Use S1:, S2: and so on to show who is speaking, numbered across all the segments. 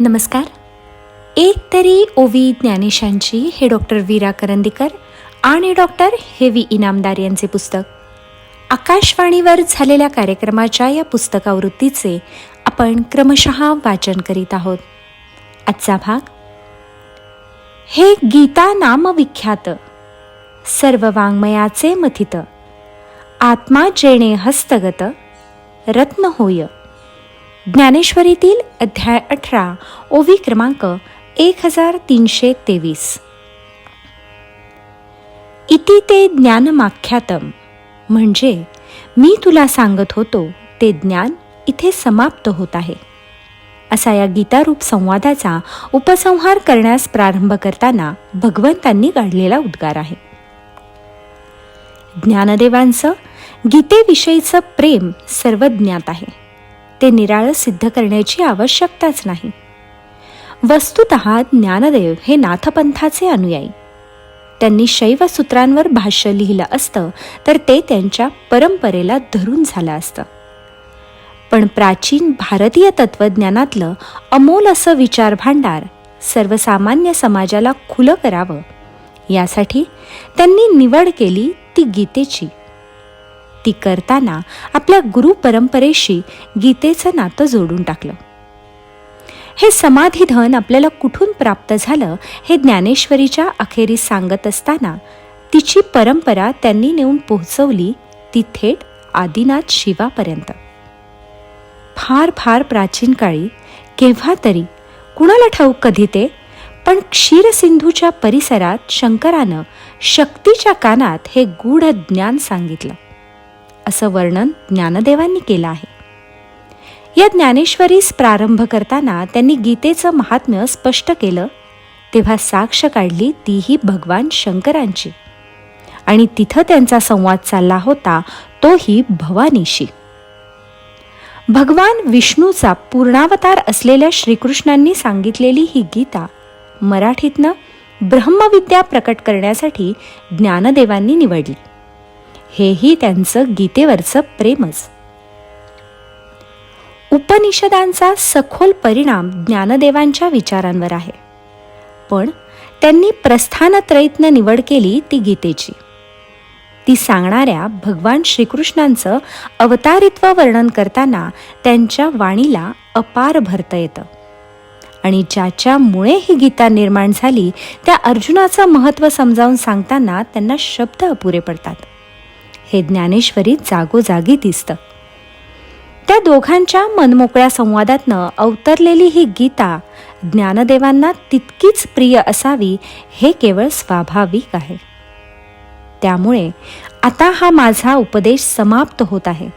S1: नमस्कार. एक तरी ओवी ज्ञानेशांची हे डॉक्टर वीरा करंदीकर आणि डॉक्टर हेवी इनामदार यांचे पुस्तक. आकाशवाणीवर झालेल्या कार्यक्रमाच्या या पुस्तकावृत्तीचे आपण क्रमशः वाचन करीत आहोत. आजचा भाग हे गीता नाम विख्यात सर्व वाङ्मयाचे मथित आत्मा जेणे हस्तगत रत्न होय. ज्ञानेश्वरीतील अध्याय अठरा ओवी क्रमांक एक हजार तीनशे तेवीस. इति ते ज्ञानमाख्यातम. म्हणजे मी तुला सांगत होतो ते ज्ञान इथे समाप्त होत आहे. असा या गीतारूप संवादाचा उपसंहार करण्यास प्रारंभ करताना भगवंतांनी काढलेला उद्गार आहे. ज्ञानदेवांचं गीतेविषयीचं प्रेम सर्वज्ञात आहे. ते निराळं सिद्ध करण्याची आवश्यकताच नाही. वस्तुत ज्ञानदेव हे नाथपंथाचे अनुयायी. त्यांनी शैव सूत्रांवर भाष्य लिहिलं असतं तर ते त्यांच्या परंपरेला धरून झालं असतं. पण प्राचीन भारतीय तत्वज्ञानातलं अमोल असं विचार भांडार सर्वसामान्य समाजाला खुलं करावं यासाठी त्यांनी निवड केली ती गीतेची. ती करताना आपल्या गुरु परंपरेशी गीतेचं नातं जोडून टाकलं. हे समाधी धन आपल्याला कुठून प्राप्त झालं हे ज्ञानेश्वरीच्या अखेरीस सांगत असताना तिची परंपरा त्यांनी नेऊन पोहोचवली ती थेट आदिनाथ शिवापर्यंत. फार फार प्राचीन काळी केव्हा तरी कुणाला ठाऊक कधी ते पण क्षीरसिंधूच्या परिसरात शंकरानं शक्तीच्या कानात हे गूढ ज्ञान सांगितलं. असं वर्णन ज्ञानदेवांनी केलं आहे. या ज्ञानेश्वरीस प्रारंभ करताना त्यांनी गीतेचं महात्म्य स्पष्ट केलं तेव्हा साक्ष काढली तीही भगवान शंकरांची. आणि तिथं त्यांचा संवाद चालला होता तोही भवानीशी. भगवान विष्णूचा पूर्णावतार असलेल्या श्रीकृष्णांनी सांगितलेली ही गीता मराठीतनं ब्रह्मविद्या प्रकट करण्यासाठी ज्ञानदेवांनी निवडली. हेही त्यांचं गीतेवरचं प्रेमच. उपनिषदांचा सखोल परिणाम ज्ञानदेवांच्या विचारांवर आहे. पण त्यांनी प्रस्थानत्रयत्न निवड केली ती गीतेची. ती सांगणाऱ्या भगवान श्रीकृष्णांचं अवतारित्व वर्णन करताना त्यांच्या वाणीला अपार भरता येतं. आणि ज्याच्यामुळे ही गीता निर्माण झाली त्या अर्जुनाचं महत्त्व समजावून सांगताना त्यांना शब्द अपुरे पडतात. हे ज्ञानेश्वरी जागोजागी दिसतं. त्या दोघांच्या मनमोकळ्या संवादातनं अवतरलेली ही गीता ज्ञानदेवांना तितकीच प्रिय असावी हे केवळ स्वाभाविक आहे. त्यामुळे आता हा माझा उपदेश समाप्त होत आहे.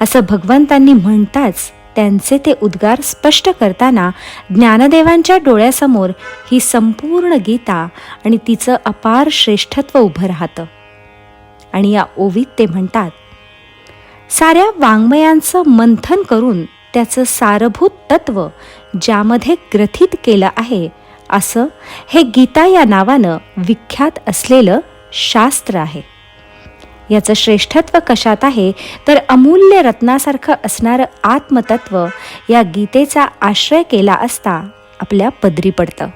S1: असं भगवंतांनी म्हणताच त्यांचे ते उद्गार स्पष्ट करताना ज्ञानदेवांच्या डोळ्यासमोर ही संपूर्ण गीता आणि तिचं अपार श्रेष्ठत्व उभं राहतं. आणि या ओवीत ते म्हणतात साऱ्या वाङ्मयांचं मंथन करून त्याचं सारभूत तत्व ज्यामध्ये ग्रथित केलं आहे असं हे गीता या नावानं विख्यात असलेलं शास्त्र आहे. याचं श्रेष्ठत्व कशात आहे तर अमूल्य रत्नासारखं असणारं आत्मतत्व या गीतेचा आश्रय केला असता आपल्या पदरी पडतं.